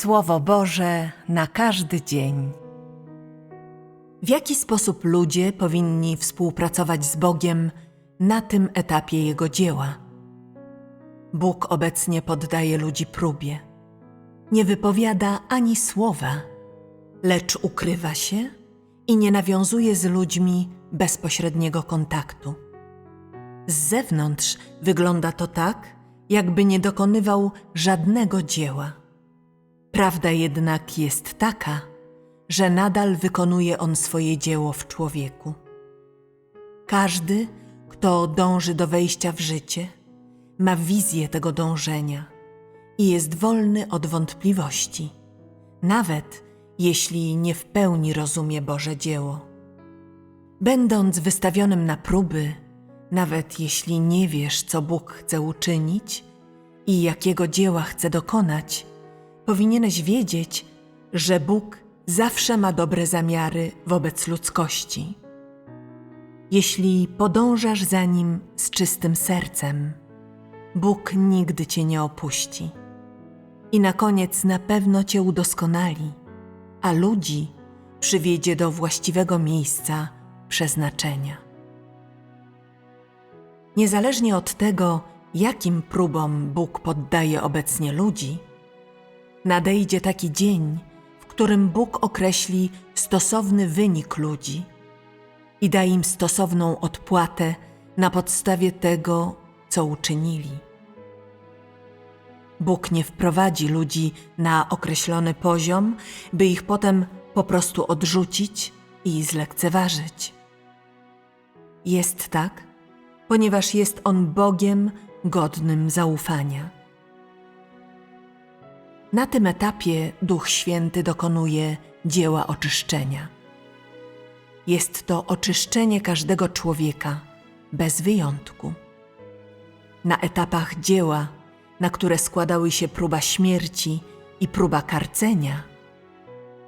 Słowo Boże na każdy dzień. W jaki sposób ludzie powinni współpracować z Bogiem na tym etapie Jego dzieła? Bóg obecnie poddaje ludzi próbie. Nie wypowiada ani słowa, lecz ukrywa się i nie nawiązuje z ludźmi bezpośredniego kontaktu. Z zewnątrz wygląda to tak, jakby nie dokonywał żadnego dzieła. Prawda jednak jest taka, że nadal wykonuje on swoje dzieło w człowieku. Każdy, kto dąży do wejścia w życie, ma wizję tego dążenia i jest wolny od wątpliwości, nawet jeśli nie w pełni rozumie Boże dzieło. Będąc wystawionym na próby, nawet jeśli nie wiesz, co Bóg chce uczynić i jakiego dzieła chce dokonać, powinieneś wiedzieć, że Bóg zawsze ma dobre zamiary wobec ludzkości. Jeśli podążasz za Nim z czystym sercem, Bóg nigdy Cię nie opuści. I na koniec na pewno Cię udoskonali, a ludzi przywiedzie do właściwego miejsca przeznaczenia. Niezależnie od tego, jakim próbom Bóg poddaje obecnie ludzi, nadejdzie taki dzień, w którym Bóg określi stosowny wynik ludzi i da im stosowną odpłatę na podstawie tego, co uczynili. Bóg nie wprowadzi ludzi na określony poziom, by ich potem po prostu odrzucić i zlekceważyć. Jest tak, ponieważ jest On Bogiem godnym zaufania. Na tym etapie Duch Święty dokonuje dzieła oczyszczenia. Jest to oczyszczenie każdego człowieka, bez wyjątku. Na etapach dzieła, na które składały się próba śmierci i próba karcenia,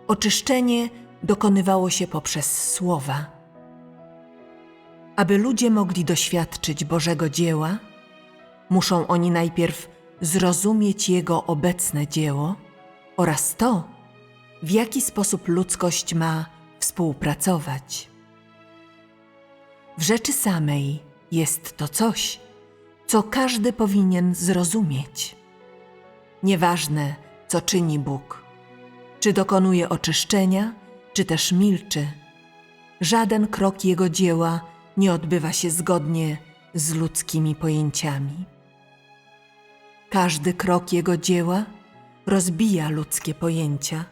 oczyszczenie dokonywało się poprzez słowa. Aby ludzie mogli doświadczyć Bożego dzieła, muszą oni najpierw zrozumieć Jego obecne dzieło oraz to, w jaki sposób ludzkość ma współpracować. W rzeczy samej jest to coś, co każdy powinien zrozumieć. Nieważne, co czyni Bóg, czy dokonuje oczyszczenia, czy też milczy, żaden krok Jego dzieła nie odbywa się zgodnie z ludzkimi pojęciami. Każdy krok Jego dzieła rozbija ludzkie pojęcia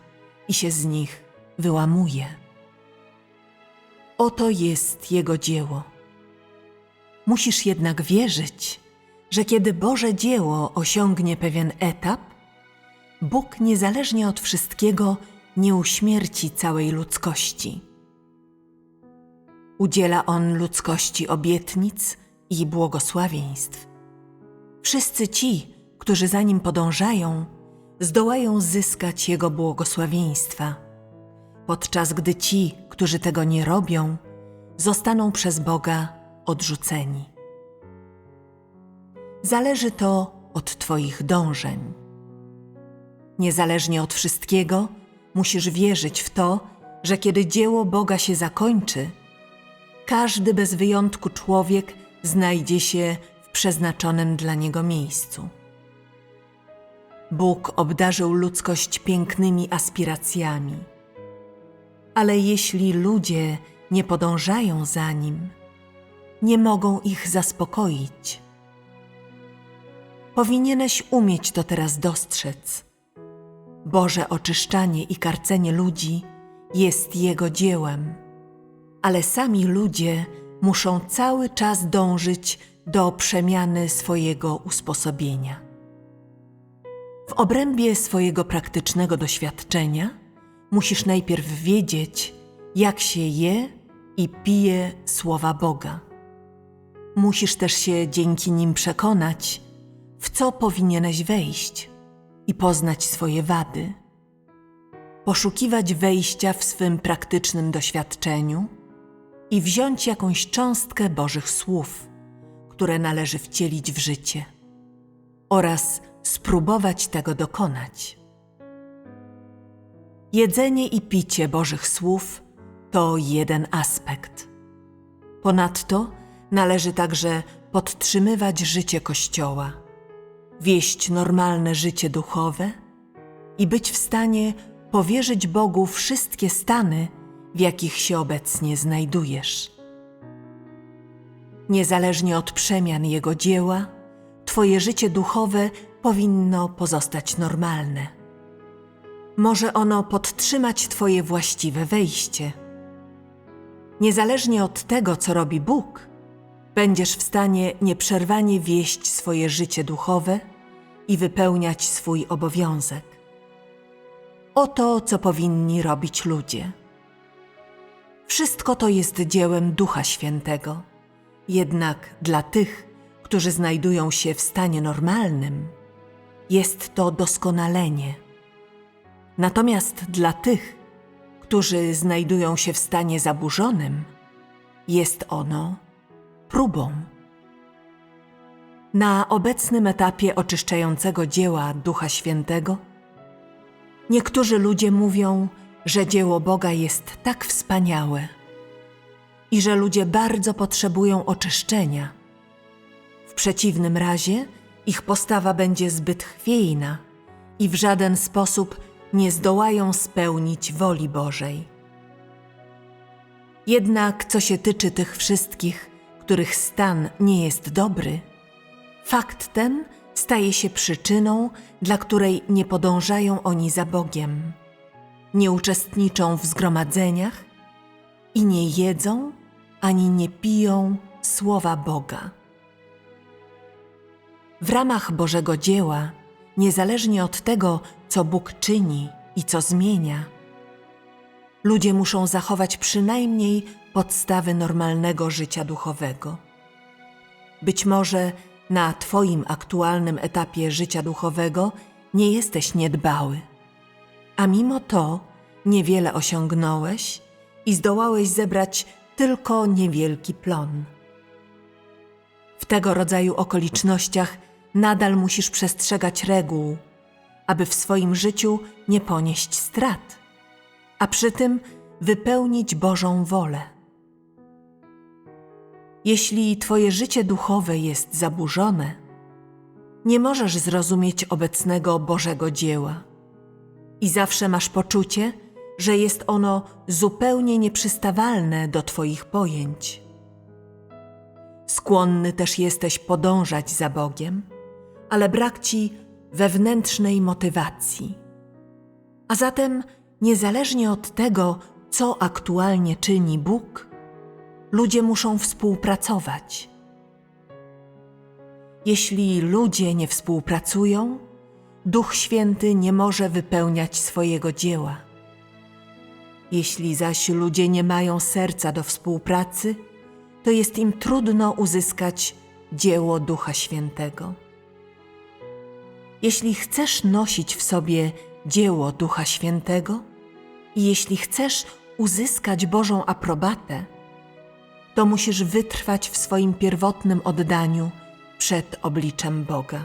i się z nich wyłamuje. Oto jest Jego dzieło. Musisz jednak wierzyć, że kiedy Boże dzieło osiągnie pewien etap, Bóg niezależnie od wszystkiego nie uśmierci całej ludzkości. Udziela On ludzkości obietnic i błogosławieństw. Wszyscy ci, którzy za Nim podążają, zdołają zyskać Jego błogosławieństwa, podczas gdy ci, którzy tego nie robią, zostaną przez Boga odrzuceni. Zależy to od Twoich dążeń. Niezależnie od wszystkiego, musisz wierzyć w to, że kiedy dzieło Boga się zakończy, każdy bez wyjątku człowiek znajdzie się w przeznaczonym dla niego miejscu. Bóg obdarzył ludzkość pięknymi aspiracjami, ale jeśli ludzie nie podążają za nim, nie mogą ich zaspokoić. Powinieneś umieć to teraz dostrzec. Boże oczyszczanie i karcenie ludzi jest Jego dziełem, ale sami ludzie muszą cały czas dążyć do przemiany swojego usposobienia. W obrębie swojego praktycznego doświadczenia musisz najpierw wiedzieć, jak się je i pije słowa Boga. Musisz też się dzięki nim przekonać, w co powinieneś wejść i poznać swoje wady. Poszukiwać wejścia w swym praktycznym doświadczeniu i wziąć jakąś cząstkę Bożych słów, które należy wcielić w życie oraz spróbować tego dokonać. Jedzenie i picie Bożych Słów to jeden aspekt. Ponadto należy także podtrzymywać życie Kościoła, wieść normalne życie duchowe i być w stanie powierzyć Bogu wszystkie stany, w jakich się obecnie znajdujesz. Niezależnie od przemian Jego dzieła, Twoje życie duchowe powinno pozostać normalne. Może ono podtrzymać Twoje właściwe wejście. Niezależnie od tego, co robi Bóg, będziesz w stanie nieprzerwanie wieść swoje życie duchowe i wypełniać swój obowiązek. Oto, co powinni robić ludzie. Wszystko to jest dziełem Ducha Świętego. Jednak dla tych, którzy znajdują się w stanie normalnym, jest to doskonalenie. Natomiast dla tych, którzy znajdują się w stanie zaburzonym, jest ono próbą. Na obecnym etapie oczyszczającego dzieła Ducha Świętego, niektórzy ludzie mówią, że dzieło Boga jest tak wspaniałe i że ludzie bardzo potrzebują oczyszczenia. W przeciwnym razie ich postawa będzie zbyt chwiejna i w żaden sposób nie zdołają spełnić woli Bożej. Jednak co się tyczy tych wszystkich, których stan nie jest dobry, fakt ten staje się przyczyną, dla której nie podążają oni za Bogiem, nie uczestniczą w zgromadzeniach i nie jedzą ani nie piją słowa Boga. W ramach Bożego dzieła, niezależnie od tego, co Bóg czyni i co zmienia, ludzie muszą zachować przynajmniej podstawy normalnego życia duchowego. Być może na Twoim aktualnym etapie życia duchowego nie jesteś niedbały, a mimo to niewiele osiągnąłeś i zdołałeś zebrać tylko niewielki plon. W tego rodzaju okolicznościach nadal musisz przestrzegać reguł, aby w swoim życiu nie ponieść strat, a przy tym wypełnić Bożą wolę. Jeśli Twoje życie duchowe jest zaburzone, nie możesz zrozumieć obecnego Bożego dzieła i zawsze masz poczucie, że jest ono zupełnie nieprzystawalne do Twoich pojęć. Skłonny też jesteś podążać za Bogiem, ale brak Ci wewnętrznej motywacji. A zatem, niezależnie od tego, co aktualnie czyni Bóg, ludzie muszą współpracować. Jeśli ludzie nie współpracują, Duch Święty nie może wypełniać swojego dzieła. Jeśli zaś ludzie nie mają serca do współpracy, to jest im trudno uzyskać dzieło Ducha Świętego. Jeśli chcesz nosić w sobie dzieło Ducha Świętego i jeśli chcesz uzyskać Bożą aprobatę, to musisz wytrwać w swoim pierwotnym oddaniu przed obliczem Boga.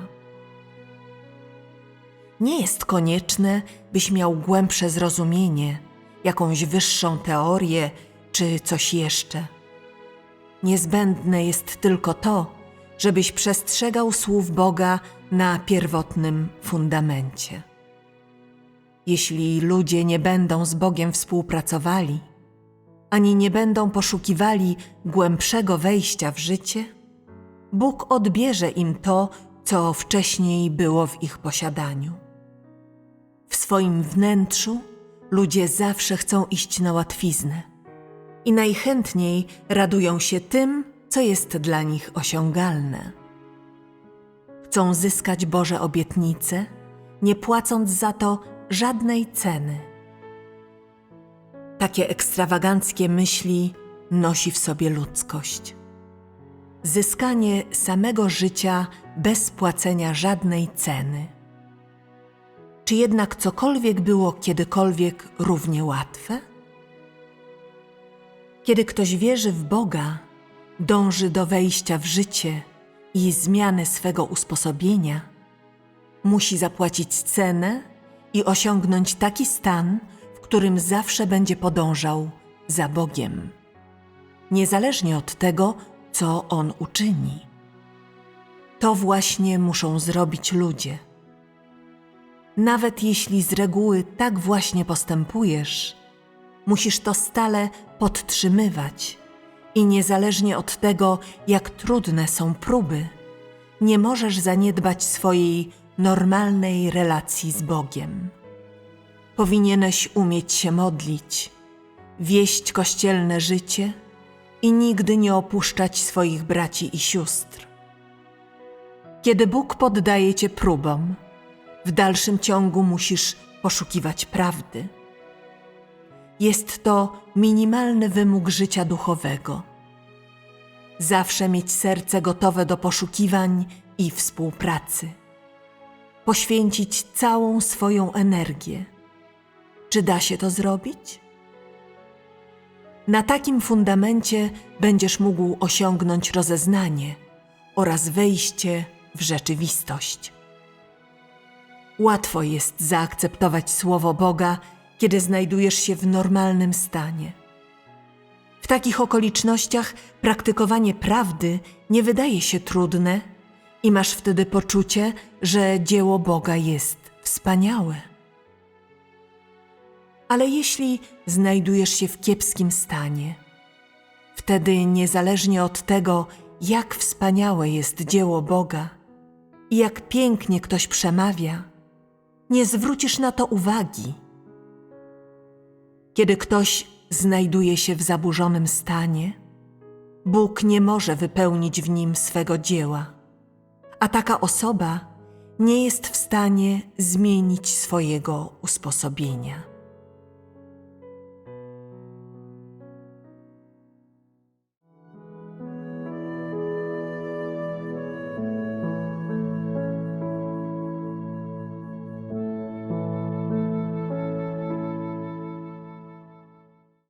Nie jest konieczne, byś miał głębsze zrozumienie, jakąś wyższą teorię czy coś jeszcze. Niezbędne jest tylko to, żebyś przestrzegał słów Boga na pierwotnym fundamencie. Jeśli ludzie nie będą z Bogiem współpracowali, ani nie będą poszukiwali głębszego wejścia w życie, Bóg odbierze im to, co wcześniej było w ich posiadaniu. W swoim wnętrzu ludzie zawsze chcą iść na łatwiznę i najchętniej radują się tym, co jest dla nich osiągalne. Chcą zyskać Boże obietnice, nie płacąc za to żadnej ceny. Takie ekstrawaganckie myśli nosi w sobie ludzkość. Zyskanie samego życia bez płacenia żadnej ceny. Czy jednak cokolwiek było kiedykolwiek równie łatwe? Kiedy ktoś wierzy w Boga, dąży do wejścia w życie i zmiany swego usposobienia, musi zapłacić cenę i osiągnąć taki stan, w którym zawsze będzie podążał za Bogiem, niezależnie od tego, co On uczyni. To właśnie muszą zrobić ludzie. Nawet jeśli z reguły tak właśnie postępujesz, musisz to stale podtrzymywać i niezależnie od tego, jak trudne są próby, nie możesz zaniedbać swojej normalnej relacji z Bogiem. Powinieneś umieć się modlić, wieść kościelne życie i nigdy nie opuszczać swoich braci i sióstr. Kiedy Bóg poddaje cię próbom, w dalszym ciągu musisz poszukiwać prawdy. Jest to minimalny wymóg życia duchowego. Zawsze mieć serce gotowe do poszukiwań i współpracy. Poświęcić całą swoją energię. Czy da się to zrobić? Na takim fundamencie będziesz mógł osiągnąć rozeznanie oraz wejście w rzeczywistość. Łatwo jest zaakceptować słowo Boga, kiedy znajdujesz się w normalnym stanie. W takich okolicznościach praktykowanie prawdy nie wydaje się trudne i masz wtedy poczucie, że dzieło Boga jest wspaniałe. Ale jeśli znajdujesz się w kiepskim stanie, wtedy niezależnie od tego, jak wspaniałe jest dzieło Boga i jak pięknie ktoś przemawia, nie zwrócisz na to uwagi. Kiedy ktoś znajduje się w zaburzonym stanie, Bóg nie może wypełnić w nim swego dzieła, a taka osoba nie jest w stanie zmienić swojego usposobienia.